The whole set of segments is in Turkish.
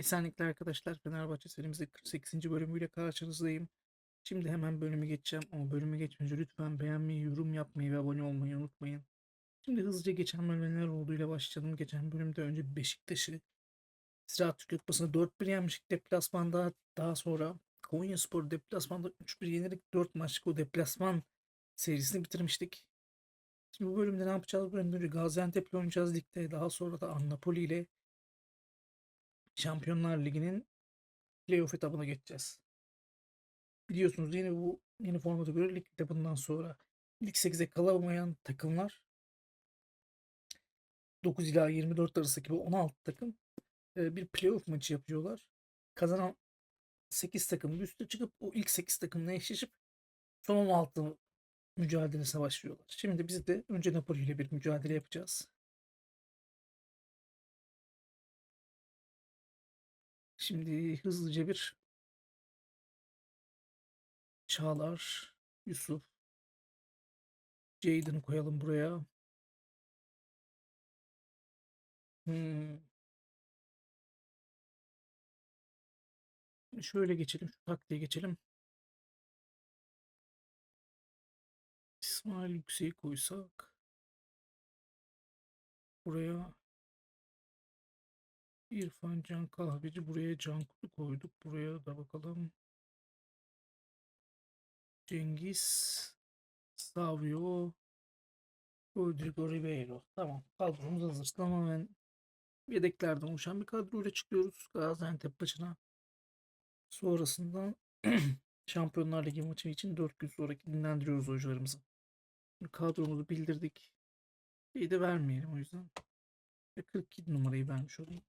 Esenlikler arkadaşlar. Fenerbahçe serimizde 48. bölümüyle karşınızdayım. Şimdi hemen bölümü geçeceğim ama bölümü geçmeden lütfen beğenmeyi, yorum yapmayı ve abone olmayı unutmayın. Şimdi hızlıca geçen bölümde neler olduğuyla başlayalım. Geçen bölümde önce Beşiktaş'ı Ziraat Türkiye Kupası'nda 4-1 yenmiştik deplasmanda. Daha sonra Konyaspor deplasmanda 3-1 yenerek 4 maçlık o deplasman serisini bitirmiştik. Şimdi bu bölümde ne yapacağız? Bu bölümde önce Gaziantep'le oynayacağız ligde. Daha sonra da Napoli ile Şampiyonlar Ligi'nin playoff etabına geçeceğiz. Biliyorsunuz yine bu yeni formata göre ligde bundan sonra ilk 8'e kalamayan takımlar 9 ila 24 arasındaki bu 16 takım bir playoff maçı yapıyorlar. Kazanan 8 takım üste çıkıp o ilk 8 takımla eşleşip son 16 mücadelesine başlıyorlar. Şimdi biz de önce Napoli ile bir mücadele yapacağız. Şimdi hızlıca bir Çağlar, Yusuf, Jayden'ı koyalım buraya. Hmm. Şöyle geçelim. Şu taktiğe geçelim. İsmail Yüksek'i koysak. Buraya İrfan Can Kahveci. Buraya Can koyduk. Buraya da bakalım. Cengiz Savio Rodrigo Ribeiro. Tamam. Kadromuz hazır. Tamamen yedeklerden oluşan bir kadroyla çıkıyoruz Gaziantep maçına. Sonrasında Şampiyonlar Ligi maçı için 4 gün sonraki dinlendiriyoruz oyuncularımızı. Kadromuzu bildirdik. İyi de vermeyelim o yüzden. Ve 42 numarayı vermiş olayım.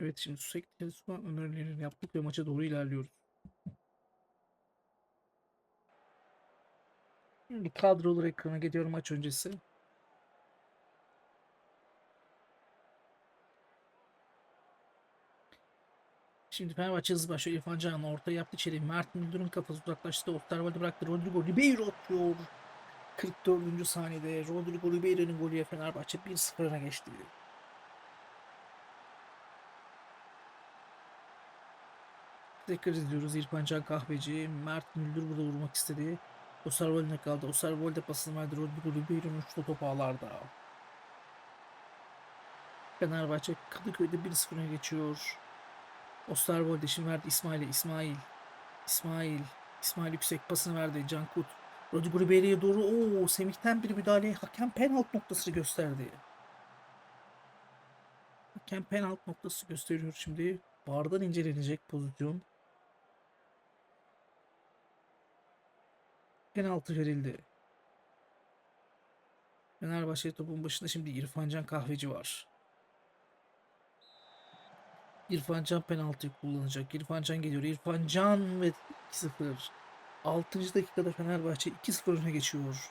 Evet şimdi sürekli teleskop önerilerini yaptık ve maça doğru ilerliyoruz. Şimdi kadrolar ekrana geliyorum maç öncesi. Şimdi Fenerbahçe hızlı başlıyor. İrfan Can orta yaptı içeri. Mert Müldür'ün kafası uzaklaştı. Osterwald'e bıraktı. Rodrigo Ribeiro atıyor. 44. saniyede Rodrigo Ribeiro'nun golüyle Fenerbahçe 1-0 öne geçti. Tekrar izliyoruz. İrfan Can Kahveci. Mert Müldür burada vurmak istedi. Osterwald'e kaldı. Osterwald'e pasını verdi. Rodrigo Ribeiro'nun uçtu top ağlarda. Fenerbahçe Kadıköy'de 1-0 öne geçiyor. Osterwolde şimdi verdi İsmail'e. İsmail. İsmail. İsmail yüksek pasını verdi. Cankut. Rodrigo Ribeiro'ya doğru. Oo, Semih'ten bir müdahale. Hakem penaltı noktasını gösterdi. Hakem penaltı noktası gösteriyor şimdi. Bardan incelenecek pozisyon. Penaltı verildi. Fenerbahçe topun başında şimdi İrfan Can Kahveci var. İrfan Can penaltıyı kullanacak. İrfan Can geliyor. İrfan Can ve 2-0. 6. dakikada Fenerbahçe 2-0 öne geçiyor.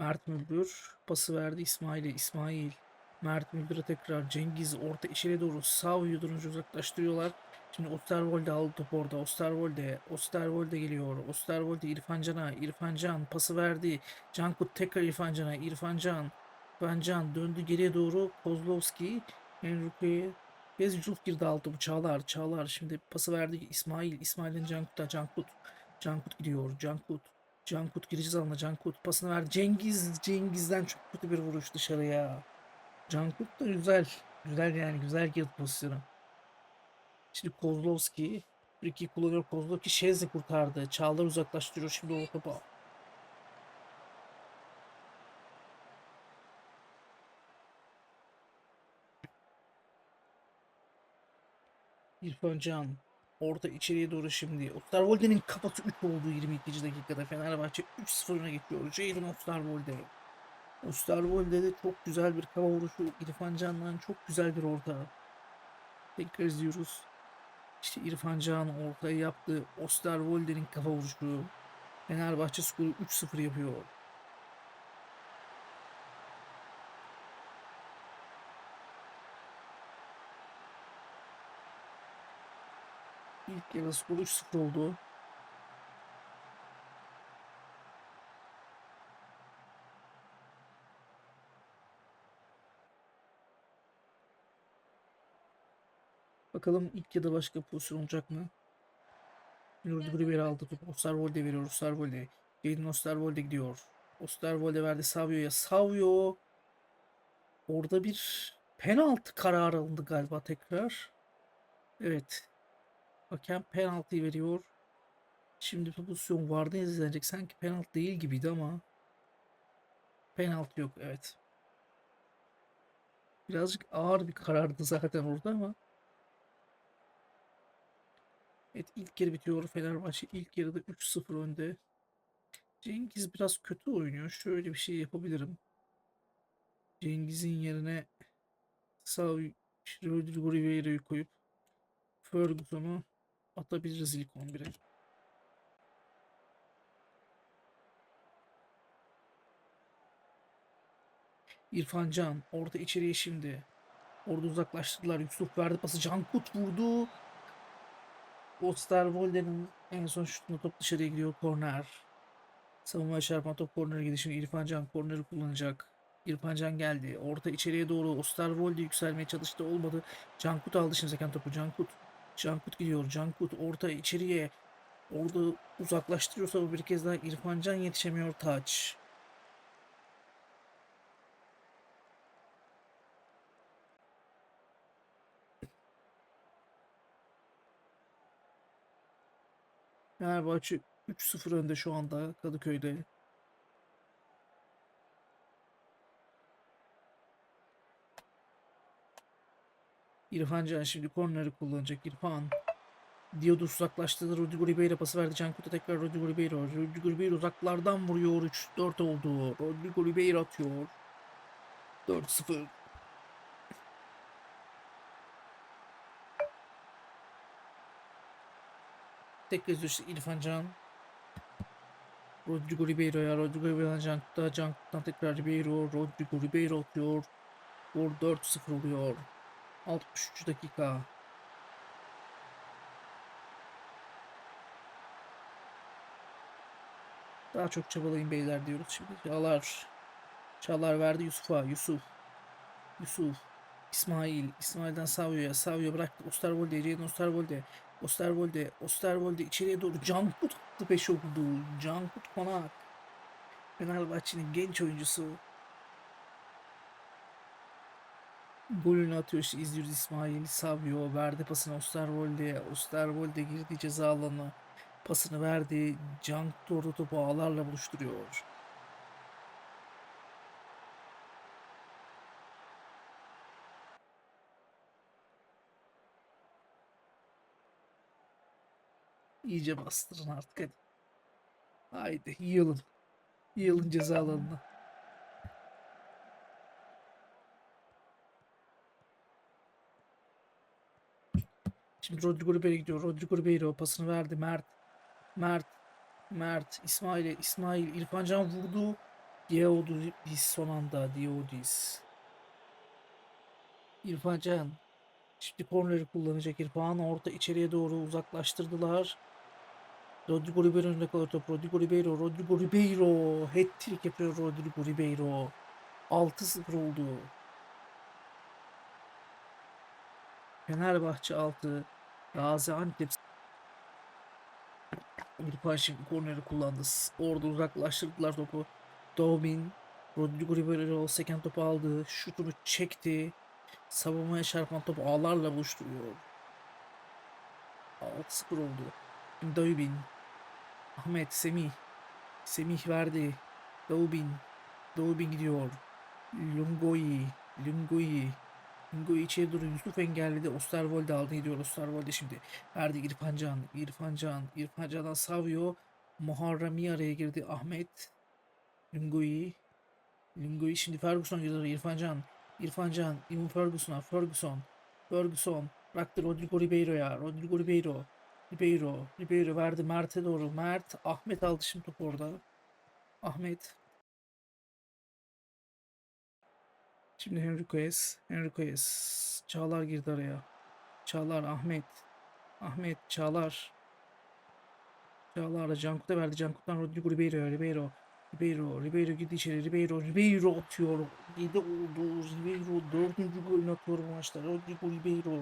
Mert Müldür pası verdi İsmail'e. İsmail. Mert Müldür'e tekrar Cengiz orta içeri doğru sağ uyudurunca uzaklaştırıyorlar. Şimdi Osterwolde aldı top orada. Osterwolde. Osterwolde geliyor. Osterwolde İrfan Can'a. İrfan Can pası verdi. Cankut tekrar İrfan Can'a. İrfan Can. İrfan Can döndü geriye doğru. Kozlovski. Enrique. Bezcuf girdi altı bu Çağlar. Çağlar şimdi pası verdi İsmail. İsmail'in Cankut'a. Cankut. Cankut gidiyor. Cankut. Cankut gireceğiz alana. Cankut pasını verdi. Cengiz. Cengiz'den çok kötü bir vuruş dışarıya. Cankut da güzel. Güzel yani. Güzel girdi pozisyona. Şimdi Kozlovski Ricky kullanıyor. Kozlovski Şez'i kurtardı. Çağlar uzaklaştırıyor şimdi o topa. İrfan Can. Orta içeriye doğru şimdi. Osterwolde'nin kafası 3 oldu 22. dakikada. Fenerbahçe 3-0 öne geçiyor. Jadon Osterwolde. Osterwolde de çok güzel bir kafa vuruşu. İrfan Can'dan çok güzel bir orta. Tekrar izliyoruz. İşte İrfan Can ortaya yaptı. Osterwolde'nin kafa vuruşu. Fenerbahçe skoru 3-0 yapıyor. İlk yarı skor 3-0 oldu. Bakalım ilk ya da başka pozisyon olacak mı? Rudy Gruber aldı topu. Osterwolde veriyor. Osterwolde. Jadon Osterwolde gidiyor. Osterwolde verdi Savio'ya. Savio orada bir penaltı kararı alındı galiba tekrar. Evet. Hakem penaltı veriyor. Şimdi pozisyon vardı izlenecek. Sanki penaltı değil gibiydi ama penaltı yok. Evet. Birazcık ağır bir karardı zaten orada ama Evet ilk yarı bitiyor. Fenerbahçe ilk yarıda 3-0 önde. Cengiz biraz kötü oynuyor. Şöyle bir şey yapabilirim. Cengiz'in yerine sağ Rodrigo Ribeira'yı koyup Ferguson'u atabiliriz ilk 11'e. İrfan Can orada içeriye şimdi. Orada uzaklaştırdılar. Yusuf verdi pası. Cankut vurdu. Osterwolde'nin en son şutunda top dışarıya gidiyor. Korner. Savunmaya çarpan top kornere gidiyor. Şimdi İrfan Can korneri kullanacak. İrfan Can geldi. Orta içeriye doğru Osterwolde yükselmeye çalıştı. Olmadı. Cankut aldı şimdi seken topu. Cankut. Cankut gidiyor. Cankut orta içeriye. Orada uzaklaştırıyorsa bir kez daha İrfan Can yetişemiyor. Taç. Fenerbahçe 3-0 önde şu anda Kadıköy'de. İrfan Can şimdi korneri kullanacak. İrfan. Diodus uzaklaştırdı. Rodrigo Ribeiro pası verdi. Cankut'a tekrar Rodrigo Ribeiro. Rodrigo Ribeiro uzaklardan vuruyor. 3-4 oldu. Rodrigo Ribeiro atıyor. 4-0. Tekrar işte İrfan Can. Rodrigo Ribeiro'ya. Rodrigo Ribeiro'dan Cankut'a. Cankut'tan tekrar Ribeiro. Rodrigo Ribeiro atıyor. Skor 4-0 oluyor. 63 dakika. Daha çok çabalayın beyler diyoruz şimdi. Çağlar. Çağlar verdi Yusuf'a. Yusuf. Yusuf. İsmail. İsmail'den Savio'ya. Savio bıraktı. Osterwolde. Jadon Osterwolde. Osterwolde. Osterwolde içeriye doğru. Cankut attı peş oldu. Cankut Konak. Fenerbahçe'nin genç oyuncusu. Golünü atıyor işte izliyoruz İsmail Savio verdi pasını Osterwolde'ye. Osterwolde girdi ceza alanına. Pasını verdi. Cank doğru topu ağlarla buluşturuyor. İyice bastırın artık hadi. Haydi yığılın. Yığılın ceza alanına. Şimdi Rodrigo Ribeiro gidiyor. Rodrigo Ribeiro pasını verdi. Mert. Mert. Mert. İsmail'e. İsmail. İrfan Can vurdu. Diodis son anda. Diodis. İrfan Can. Şimdi korneri kullanacak İrfan. Orta içeriye doğru uzaklaştırdılar. Rodrigo Ribeiro önünde kalıyor top. Rodrigo Ribeiro. Rodrigo Ribeiro. Hat-trick yapıyor Rodrigo Ribeiro. 6-0 oldu. Fenerbahçe 6. Gaziantep İrfan şimdi korneri kullandı. Orada uzaklaştırdılar topu. Domin Rodrigo Ribeiro seken topu aldı. Şutunu çekti. Savunmaya çarpan topu ağlarla buluşturuyor. 6-0 oldu. Daubin. Ahmet, Semih. Semih verdi. Daubin. Daubin gidiyor. Lungoyi. Lungoyi. Lungoyi içeri doğru Yusuf engelledi. Osterwolde aldı gidiyor. Osterwolde şimdi. Verdi İrfan Can. İrfan Can. İrfan Can'dan Savio. Muharremi araya girdi. Ahmet. Lungoyi. Lungoyi şimdi Ferguson gidiyor. İrfan Can. İrfan Can. İmam Ferguson'a. Ferguson. Ferguson. Bıraktı Rodrigo Ribeiro'ya. Rodrigo Ribeiro. Ribeiro. Ribeiro verdi Mert'e doğru. Mert. Ahmet aldı şimdi topu orada. Ahmet. Şimdi Henriquez. Henriquez. Çağlar girdi araya. Çağlar Ahmet. Ahmet Çağlar. Çağlar da Cankut'a verdi. Cankut'tan Rodrigo Ribeiro. Ribeiro. Ribeiro. Ribeiro gitti içeri. Ribeiro. Ribeiro atıyor. 7 oldu. Ribeiro dördüncü golünü atıyor bu maçta. Rodrigo Ribeiro.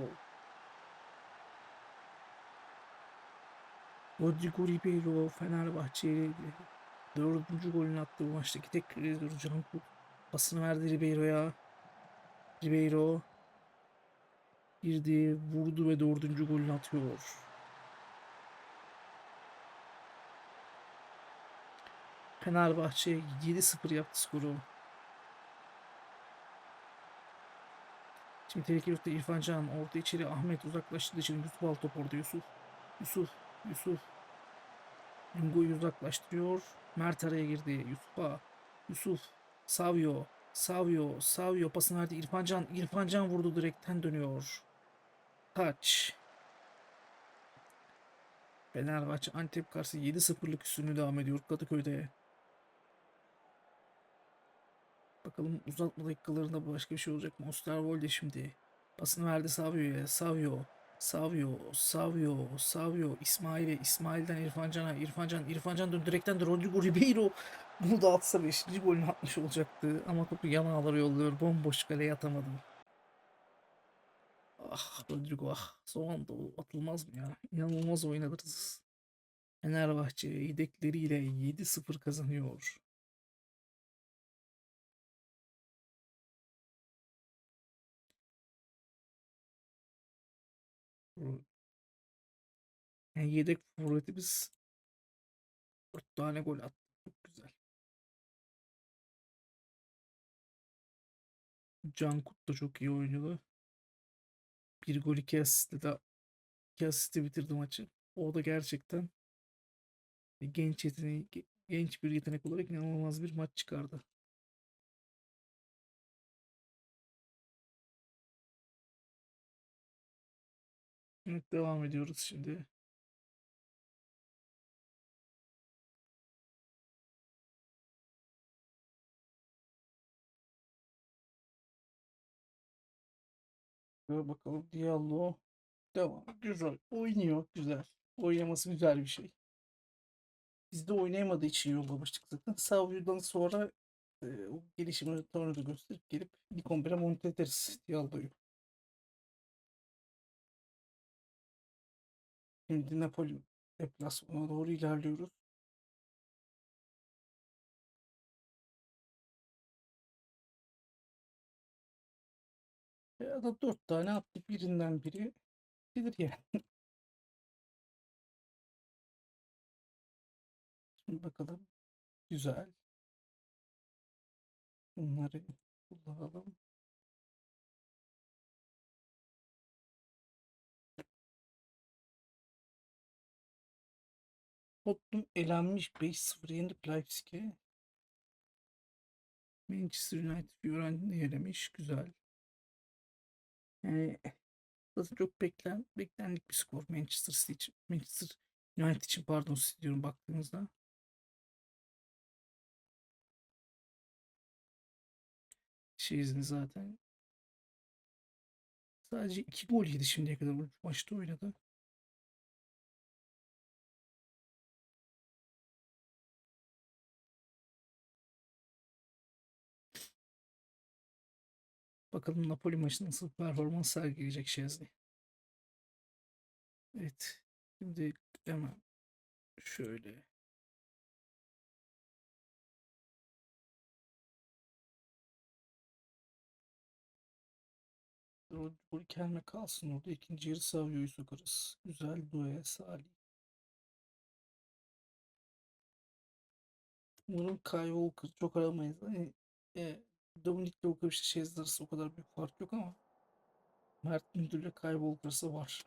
Rodrigo Ribeiro Fenerbahçe'ye dördüncü golünü attı bu maçtaki tek kredidir Cankut. Pasını verdi Ribeiro'ya. Ribeiro girdi, vurdu ve dördüncü golünü atıyor. Fenerbahçe 7-0 yaptı skoru. Şimdi tehlikeli yurtta İrfan Can orta içeri Ahmet uzaklaştı. Şimdi Yusuf al top orada Yusuf. Yusuf. Yusuf. Lungo'yu uzaklaştırıyor. Mert araya girdi. Yusuf'a. Yusuf. Savio. Savio. Savio pasını verdi. İrfan Can. İrfan Can vurdu direkten dönüyor. Taç. Fenerbahçe Antep karşı 7-0'lık üstünlüğü devam ediyor Kadıköy'de. Bakalım uzatma dakikalarında başka bir şey olacak mı? Osterwolde şimdi. Pasını verdi Savio'ya. Savio. Savio. Savio. Savio. İsmail'e. İsmail'den İrfan Can'a. İrfan Can. İrfan Can dön direkten de Rodrigo Ribeiro. Bunu da atsa 5. golünü atmış olacaktı. Ama topu yan yolluyor. Bomboş kaleye atamadı. Ah Rodrigo ah. Son anda atılmaz mı ya? İnanılmaz oynadınız. Fenerbahçe yedekleriyle 7-0 kazanıyor. Yani yedek forvetimiz 4 tane gol attı. Cankut da çok iyi oynadı. Bir gol iki asistle de iki asistle bitirdi maçı. O da gerçekten genç yeteneği, ge- genç bir yetenek olarak inanılmaz bir maç çıkardı. Evet devam ediyoruz şimdi. Ve bakalım Diallo devam. Güzel. Oynuyor. Güzel. Oynaması güzel bir şey. Biz de oynayamadığı için yollamıştık zaten. Savio'dan sonra e, o gelişimi sonra da gösterip gelip bir 11'e monte ederiz Diallo'yu. Şimdi Napoli deplasmana doğru ilerliyoruz. Ya da dört tane attık birinden biri gelir yani. Şimdi bakalım. Güzel. Bunları kullanalım. Tottenham elenmiş 5-0 yendi Leipzig'e. Manchester United Fiorentina'yı elemiş. Güzel. Yani zaten çok beklen, beklendik bir skor Manchester City için. Manchester United için pardon City diyorum baktığınızda. Şeyizin zaten. Sadece iki gol yedi şimdiye kadar maçta oynadı. Bakalım Napoli maçı nasıl performans sergileyecek Şezni. Evet. Şimdi hemen şöyle Rodrigo kelme kalsın orada. ikinci yarı Savio'yu sokarız. Güzel Doué, Salih. Umarım Kyle Walker çok aramayız. Hani e, Dominic Walker işte Şezli arası o kadar büyük fark yok ama Mert Müldür'le Kyle Walker arası var.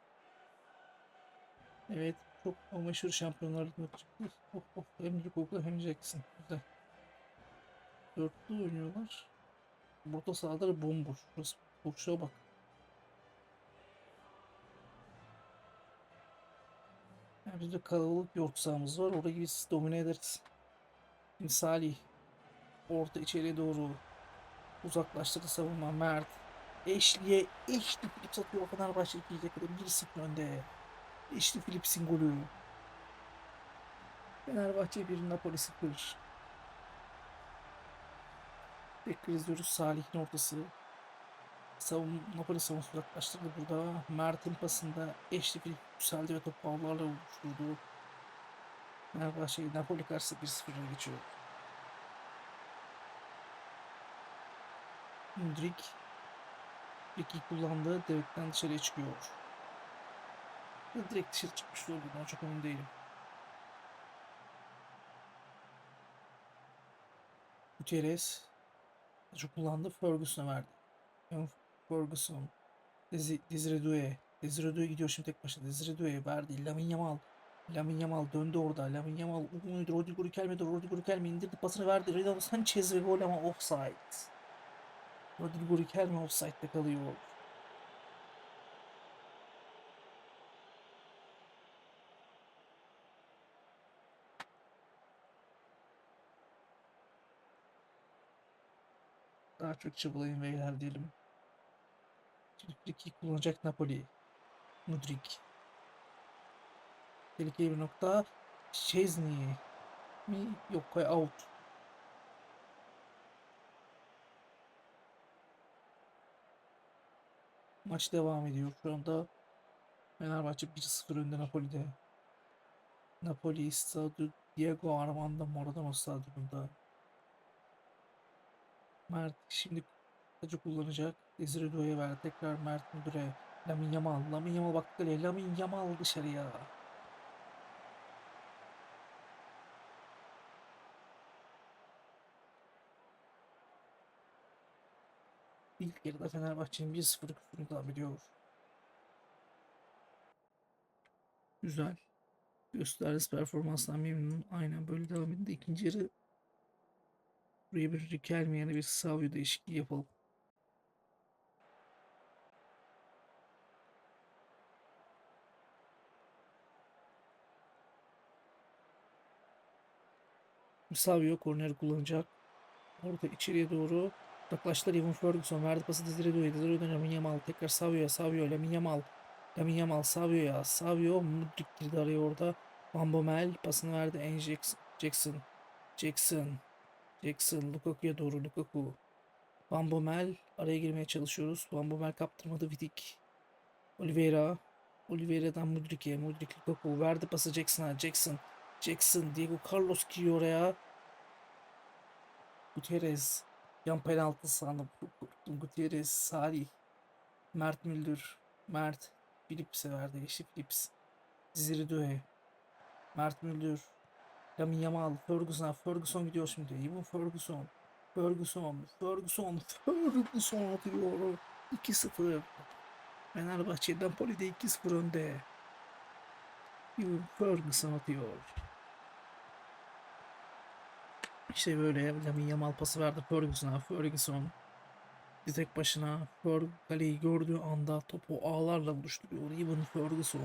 Evet çok o meşhur şampiyonlar çıktı. Oh, oh, hem Lukaku hem Jackson. Güzel. Dörtlü oynuyorlar. Burada sahaları bomboş. Burası boşluğa bak. Yani bizde kalabalık bir orta sahamız var. Orayı biz domine ederiz. Şimdi Salih. Orta içeriye doğru. Uzaklaştırdı savunma. Mert. Eşli'ye Eşli Philips atıyor. Fenerbahçe 2 dakikada 1-0 önde. Eşli Philips'in golü. Fenerbahçe 1 Napoli 0. Tekrar izliyoruz Salih'in ortası. Savun, Napoli savunması uzaklaştırdı burada. Mert'in pasında Eşli Philips yükseldi ve top bağlarla oluşturdu. Fenerbahçe Napoli karşısında 1-0'a geçiyor. Mudrik Friki kullandı. Direkten dışarıya çıkıyor. Ya direkt dışarı çıkmış da olduğundan çok emin değilim. Gutierrez Taçı kullandı. Ferguson'a verdi. Yani Ferguson Desire Doué gidiyor şimdi tek başına. Desire Doué verdi. Lamin Yamal Lamin Yamal döndü orada. Lamin Yamal Rodrigo Riquelme'de Rodrigo Riquelme indirdi pasını verdi. Renato Sanchez ve gol ama offside. Rodrigo Riquelme offside'de kalıyor. Daha çok çabalayın beyler diyelim. Friki kullanacak Napoli. Mudrik. Tehlikeli bir nokta. Chesney mi? Yok out. Maç devam ediyor. Şu anda Fenerbahçe 1-0 önde Napoli'de. Napoli Stadio Diego Armando Maradona Stadyumunda. Mert şimdi tacı kullanacak. Desire Doué'ye verdi. Tekrar Mert Müdür'e. Lamin Yamal. Lamin Yamal baktı kaleye. Lamin Yamal dışarıya. İlk yarıda Fenerbahçe'nin 1-0 küsürünü devam ediyor. Güzel. Gösterdiğiniz performanstan memnunum. Aynen böyle devam edin de ikinci yarı buraya bir Riquelme yani bir Savio değişikliği yapalım. Savio korner kullanacak. Orada içeriye doğru Uzaklaştılar Evan Ferguson verdi pası Desire Doué. Desire Doué Lamin Yamal tekrar Savio'ya Savio Lamin Yamal. Lamin Yamal Savio'ya Savio Mudrik girdi araya orada. Van Bommel pasını verdi. En Jackson Jackson Jackson Jackson Lukaku'ya doğru Lukaku. Van Bommel araya girmeye çalışıyoruz. Van Bommel kaptırmadı Vidik Oliveira Oliveira'dan Mudrik'e Mudrik Lukaku verdi pası Jackson'a. Jackson Jackson Diego Carlos giriyor oraya. Gutierrez Yan penaltı sandım. Gutierrez, Salih, Mert Müldür, Mert, Philips'e verdi. Eşi Philips. Ziri Doué, Mert Müldür, Lamin Yamal, Ferguson'a. Ferguson gidiyor şimdi. Ivan Ferguson. Ferguson, Ferguson, Ferguson atıyor. 2-0. Fenerbahçe Napoli'de 2-0 önde. Ivan Ferguson atıyor. İşte böyle Lamin Yamal pası verdi Ferguson'a. Ferguson bir tek başına Fer kaleyi gördüğü anda topu ağlarla buluşturuyor. Ivan Ferguson.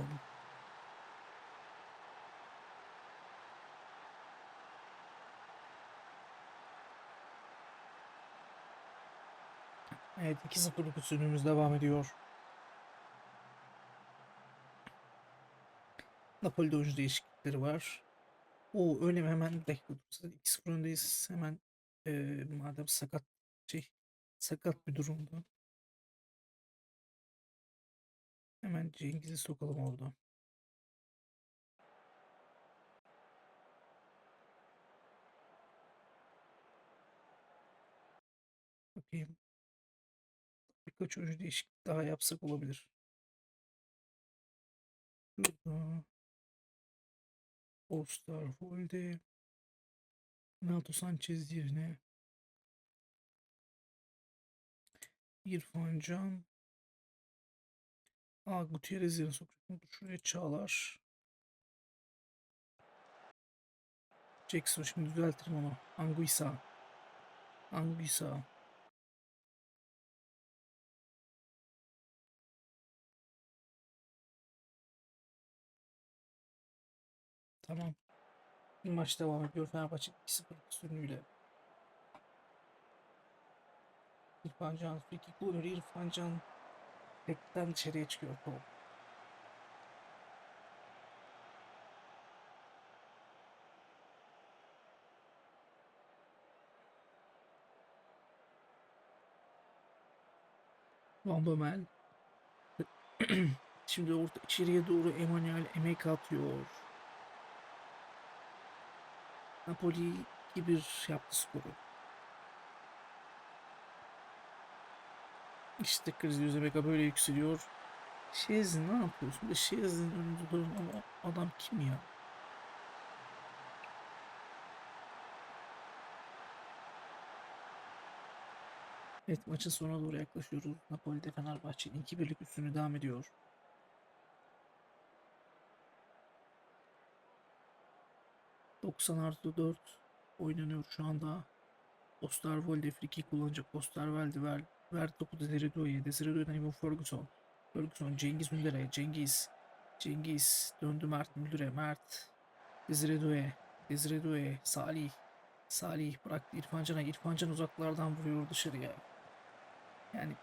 Evet 2-0'lık üstünlüğümüz devam ediyor. Napoli'de oyuncu değişiklikleri var. O öyle mi? Hemen bir dakika. dur. Zaten 2-0 öndeyiz. Hemen eee, madem sakat şey sakat bir durumda. Hemen Cengiz'i sokalım orada. Bakayım. Birkaç oyuncu değişiklik daha yapsak olabilir. Şurada. Osterwolde. Renato Sanchez yerine İrfan Can. Aa Gutierrez yerine sokacağım. Dur Şuraya Çağlar. Jackson şimdi düzeltirim onu. Anguissa. Anguissa. Tamam. Bir maç devam ediyor. Fenerbahçe 2-0 üstünlüğüyle. İrfan Can friki golü İrfan Can tekten dışarıya çıkıyor top. Van Bommel. Şimdi orta içeriye doğru Emanuel emek atıyor. Napoli 2-1 yaptı skoru. İşte kriz Yüzebeka böyle yükseliyor. Şezin ne yapıyorsun? Şezin önünde duran adam kim ya? Evet maçın sonuna doğru yaklaşıyoruz. Napoli'de Fenerbahçe'nin 2-1'lik üstünü devam ediyor. ...90 artı 4 oynanıyor şu anda. Osterwolde friki kullanacak. Osterwolde ver, ver topu Desiredo'ya. Desiredo'dan Ivan Ferguson. Ferguson Cengiz Münder'e. Cengiz. Cengiz döndü Mert Müldür'e. Mert. Desiredo'ya. Desiredo'ya. Salih. Salih bıraktı İrfan Can'a. İrfan Can uzaklardan vuruyor dışarıya. Yani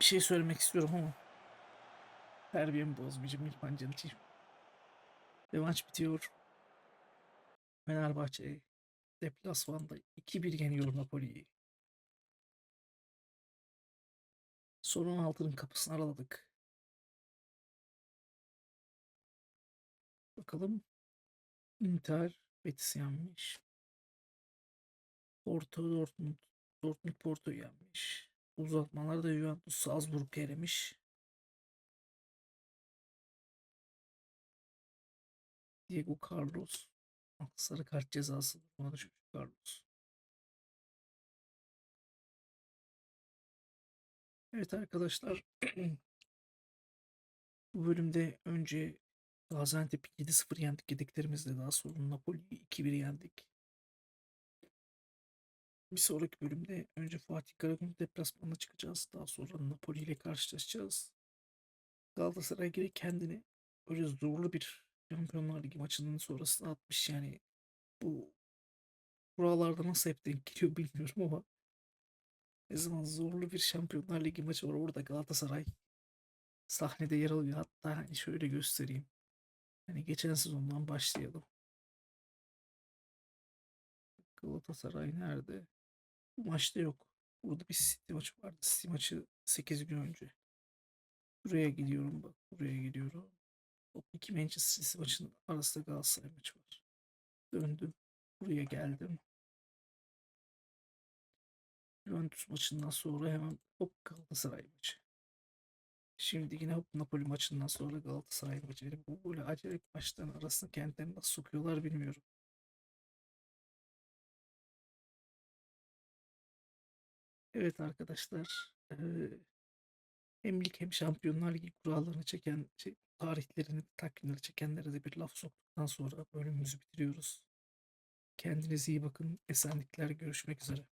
bir şey söylemek istiyorum ama terbiyemi bozmayacağım İrfan Can için. Ve maç bitiyor. Fenerbahçe deplasmanda 2-1 yeniyor Napoli'yi. Son 16'nın kapısını araladık. Bakalım. Inter Betis yenmiş. Porto Dortmund. Dortmund Porto'yu yenmiş. Uzatmalarda Juventus Salzburg elemiş. Diego Carlos. Sarı kart cezası. Buna çocuk Carlos. Evet arkadaşlar. Bu bölümde önce Gaziantep'i 7-0 yendik yediklerimizle daha sonra Napoli'yi 2-1 yendik. Bir sonraki bölümde önce Fatih Karagümrük deplasmanına çıkacağız. Daha sonra Napoli ile karşılaşacağız. Galatasaray geri kendini böyle zorlu bir Şampiyonlar Ligi maçının sonrasında atmış yani bu buralarda nasıl hep denk geliyor bilmiyorum ama ne zaman zorlu bir Şampiyonlar Ligi maçı var orada Galatasaray sahnede yer alıyor. Hatta hani şöyle göstereyim. Hani geçen sezondan başlayalım. Galatasaray nerede? Bu maçta yok. Burada bir City maçı vardı. City maçı 8 gün önce. Buraya gidiyorum bak. Buraya gidiyorum. O iki Manchester City maçının arasında Galatasaray maçı var. Döndüm. Buraya geldim. Juventus maçından sonra hemen hop Galatasaray maçı. Şimdi yine hop Napoli maçından sonra Galatasaray maçı. Yani bu böyle acayip maçların arasında kendilerini nasıl sokuyorlar bilmiyorum. Evet arkadaşlar. eee, hem lig hem Şampiyonlar Ligi kurallarını çeken, şey, tarihlerini, takvimleri çekenlere de bir laf soktuktan sonra bölümümüzü bitiriyoruz. Kendinize iyi bakın. Esenlikler. Görüşmek üzere.